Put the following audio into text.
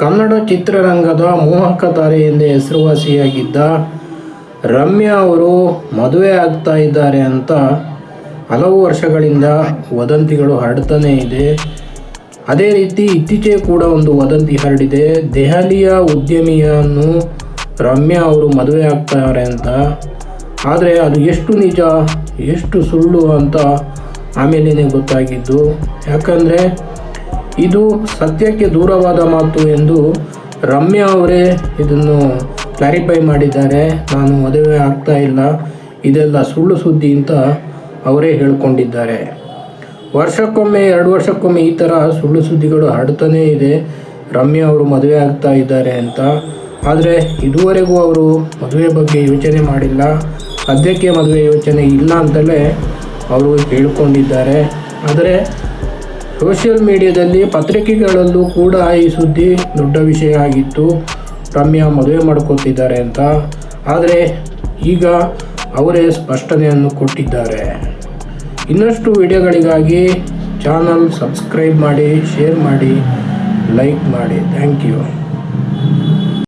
ಕನ್ನಡ ಚಿತ್ರರಂಗದ ಮೋಹಕ ತಾರೆ ಎಂದೇ ಹೆಸರುವಾಸಿಯಾಗಿದ್ದ ರಮ್ಯಾ ಅವರು ಮದುವೆ ಆಗ್ತಾ ಇದ್ದಾರೆ ಅಂತ ಹಲವು ವರ್ಷಗಳಿಂದ ವದಂತಿಗಳು ಹರಡ್ತಾನೇ ಇದೆ. ಅದೇ ರೀತಿ ಇತ್ತೀಚೆಗೆ ಕೂಡ ಒಂದು ವದಂತಿ ಹರಡಿದೆ. ದೆಹಲಿಯ ಉದ್ಯಮಿಯನ್ನು ರಮ್ಯಾ ಅವರು ಮದುವೆ ಆಗ್ತಾರೆ ಅಂತ. ಆದರೆ ಅದು ಎಷ್ಟು ನಿಜ, ಎಷ್ಟು ಸುಳ್ಳು ಅಂತ ಆಮೇಲೆ ಗೊತ್ತಾಗಿದ್ದು. ಯಾಕಂದರೆ ಇದು ಸತ್ಯಕ್ಕೆ ದೂರವಾದ ಮಾತು ಎಂದು ರಮ್ಯಾ ಅವರೇ ಇದನ್ನು ಕ್ಲಾರಿಫೈ ಮಾಡಿದ್ದಾರೆ. ನಾನು ಮದುವೆ ಆಗ್ತಾ ಇಲ್ಲ. ಇದೆಲ್ಲ ಸುಳ್ಳು ಸುದ್ದಿ ಅಂತ ಅವರೇ ಹೇಳಿಕೊಂಡಿದ್ದಾರೆ. ವರ್ಷಕ್ಕೊಮ್ಮೆ, ಎರಡು ವರ್ಷಕ್ಕೊಮ್ಮೆ ಈ ಥರ ಸುಳ್ಳು ಸುದ್ದಿಗಳು ಹರಡ್ತಾನೇ ಇದೆ. ರಮ್ಯಾ ಅವರು ಮದುವೆ ಆಗ್ತಾ ಇದ್ದಾರೆ ಅಂತ. ಆದರೆ ಇದುವರೆಗೂ ಅವರು ಮದುವೆ ಬಗ್ಗೆ ಯೋಚನೆ ಮಾಡಿಲ್ಲ. ಸದ್ಯಕ್ಕೆ ಮದುವೆ ಯೋಚನೆ ಇಲ್ಲ ಅಂತಲೇ ಅವರು ಹೇಳ್ಕೊಂಡಿದ್ದಾರೆ. ಆದರೆ ಸೋಷಿಯಲ್ ಮೀಡಿಯಾದಲ್ಲಿ ಪತ್ರಿಕೆಗಳಲ್ಲೂ ಕೂಡ ಈ ಸುದ್ದಿ ದೊಡ್ಡ ವಿಷಯ ಆಗಿತ್ತು. ರಮ್ಯಾ ಮದುವೆ ಮಾಡ್ಕೊತಿದ್ದಾರೆ ಅಂತ. ಆದರೆ ಈಗ ಅವರೇ ಸ್ಪಷ್ಟನೆಯನ್ನು ಕೊಟ್ಟಿದ್ದಾರೆ. ಇನ್ನಷ್ಟು ವಿಡಿಯೋಗಳಿಗಾಗಿ ಚಾನಲ್ ಸಬ್ಸ್ಕ್ರೈಬ್ ಮಾಡಿ, ಶೇರ್ ಮಾಡಿ, ಲೈಕ್ ಮಾಡಿ. Thank you.